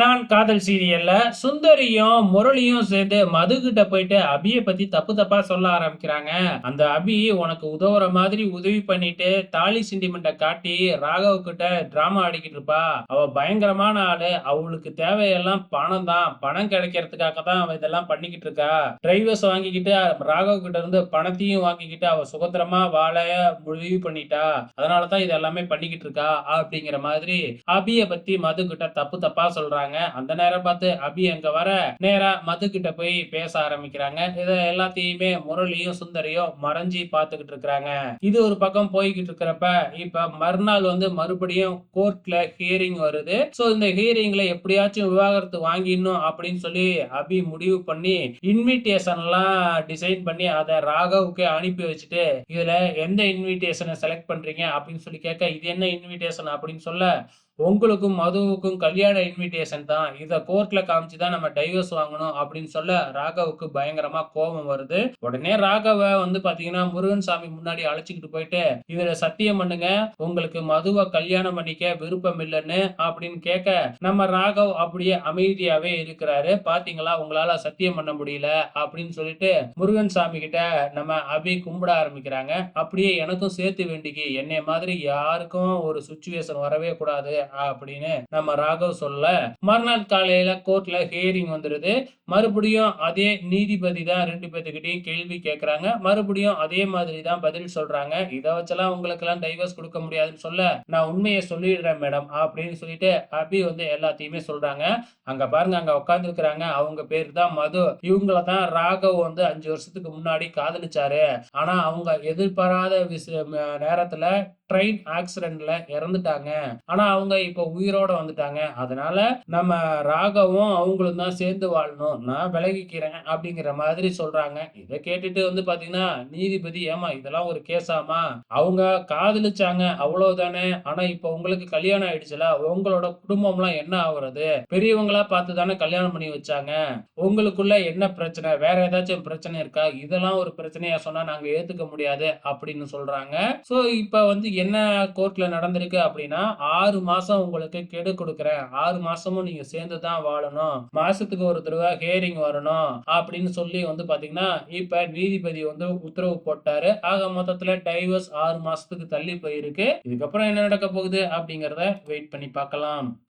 நான் காதல் சீரியல்ல சுந்தரியும் முரளியும் சேர்ந்து மது கிட்ட போயிட்டு அபிய பத்தி தப்பு தப்பா சொல்ல ஆரம்பிக்கிறாங்க. அந்த அபி உனக்கு உதவுற மாதிரி உதவி பண்ணிட்டு தாலி சென்டிமெண்ட்டை காட்டி ராகவ் கிட்ட டிராமா ஆடிக்கிட்டு இருப்பா. அவ பயங்கரமான ஆளு. அவளுக்கு தேவையெல்லாம் பணம் தான். பணம் கிடைக்கிறதுக்காக தான் அவ இதெல்லாம் பண்ணிக்கிட்டு இருக்கா. டிரைவர்ஸ் வாங்கிக்கிட்டு ராகவ் கிட்ட இருந்து பணத்தையும் வாங்கிக்கிட்டு அவ சுதந்திரமா வாழ முடிவு பண்ணிட்டா. அதனாலதான் இது எல்லாமே பண்ணிக்கிட்டு இருக்கா அப்படிங்கிற மாதிரி அபிய பத்தி மது கிட்ட தப்பு தப்பா சொல்றாங்க. அந்த நேரம் பார்த்து அபி அங்க வர நேரா மது கிட்ட போய் பேச ஆரம்பிக்கிறாங்க. இத எல்லாத்தையுமே முரளியும் சுந்தரியும் மறைஞ்சி பார்த்துக்கிட்டு இருக்கிறாங்க. இது ஒரு பக்கம் போய்கிட்டு இருக்கிறப்ப இப்ப மறுநாள் வந்து மறுபடியும் கோர்ட்ல ஹியரிங் வருது. சோ இந்த ஹியரிங்ல எப்படியாச்சும் விவாகரத்து வாங்கிடணும் அப்படின்னு சொல்லி அபி முடிவு பண்ணி இன்விடேஷன் எல்லாம் டிசைன் பண்ணி அதை ராகவுக்கு அனுப்பி வச்சுட்டு இதுல எந்த இன்விடேஷனை செலக்ட் பண்றீங்க அப்படின்னு சொல்லி கேட்க இது என்ன இன்விடேஷன் அப்படின்னு சொல்ல உங்களுக்கும் மதுவுக்கும் கல்யாண இன்விடேஷன் தான். இதை கோர்ட்ல காமிச்சு தான் நம்ம டைவர்ஸ் வாங்கணும் அப்படின்னு சொல்ல ராகவுக்கு பயங்கரமா கோபம் வருது. உடனே ராகவ வந்து பாத்தீங்கன்னா முருகன் சாமி முன்னாடி அழைச்சிக்கிட்டு போயிட்டு இதுல சத்தியம் பண்ணுங்க உங்களுக்கு மதுவை கல்யாணம் பண்ணிக்க விருப்பம் இல்லைன்னு அப்படின்னு கேட்க நம்ம ராகவ் அப்படியே அமைதியாவே இருக்கிறாரு. பாத்தீங்களா? உங்களால சத்தியம் பண்ண முடியல அப்படின்னு சொல்லிட்டு முருகன் சாமி கிட்ட நம்ம அபி கும்பிட ஆரம்பிக்கிறாங்க. அப்படியே எனக்கும் சேர்த்து வேண்டிக்கு. என்னை மாதிரி யாருக்கும் ஒரு சுச்சுவேஷன் வரவே கூடாது அப்படின்னு நம்ம ராகவ் சொல்ல மறுநாள் காலையில கோர்ட்ல ஹியரிங் வந்துடுது மறுபடியும் அதே நீதிபதி தான் ரெண்டு பேர்த்துக்கிட்டையும் கேள்வி கேட்கறாங்க மறுபடியும் அதே மாதிரி தான் பதில் சொல்றாங்க. இதை வச்செல்லாம் உங்களுக்கு எல்லாம் டைவர்ஸ் கொடுக்க முடியாதுன்னு சொல்ல நான் உண்மையை சொல்லிடுறேன் மேடம் அப்படின்னு சொல்லிட்டு அபி வந்து எல்லாத்தையுமே சொல்றாங்க. அங்க பாருங்க அங்க உட்கார்ந்து இருக்கிறாங்க அவங்க பேர் தான் மது. இவங்கள தான் ராகவ் வந்து அஞ்சு வருஷத்துக்கு முன்னாடி காதலிச்சாரு. ஆனா அவங்க எதிர்பாராத விஷ- நேரத்துல ட்ரெயின் ஆக்சிடென்ட்ல இறந்துட்டாங்க. ஆனா அவங்க இப்ப உயிரோட வந்துட்டாங்க. அதனால நம்ம ராகவும் அவங்களும் தான் சேர்ந்து வாழணும். நான் விலகிக்கிறேன் அப்படிங்கிற மாதிரி சொல்றாங்க. இதை கேட்டுட்டு வந்து பாத்தீங்கன்னா நீதிபதி ஏமா இதெல்லாம் ஒரு கேஸாமா அவங்க காதலிச்சாங்க அவ்வளவுதானே? ஆனா இப்ப உங்களுக்கு கல்யாணம் ஆயிடுச்சுல உங்களோட குடும்பம்லாம் என்ன ஆகுறது? பெரியவங்களா பார்த்து தானே கல்யாணம் பண்ணி வச்சாங்க? உங்களுக்குள்ள என்ன பிரச்சனை? வேற ஏதாச்சும் பிரச்சனை இருக்கா? இதெல்லாம் ஒரு பிரச்சனையா சொன்னா நாங்க ஏத்துக்க முடியாது அப்படின்னு சொல்றாங்க. சோ இப்ப வந்து என்ன கோர்ட்டில் நடந்திருக்கு அப்படின்னா ஆறு மாதம் உங்களுக்கு கெடு கொடுக்குறேன். ஆறு மாதமும் நீங்கள் சேர்ந்து தான் வாழணும். மாதத்துக்கு ஒரு தடவை ஹேரிங் வரணும் அப்படின்னு சொல்லி வந்து பார்த்தீங்கன்னா இப்போ நீதிபதி வந்து உத்தரவு போட்டார். ஆக மொத்தத்தில் டைவர்ஸ் ஆறு மாதத்துக்கு தள்ளி போயிருக்கு. இதுக்கப்புறம் என்ன நடக்க போகுது அப்படிங்கிறத வெயிட் பண்ணி பார்க்கலாம்.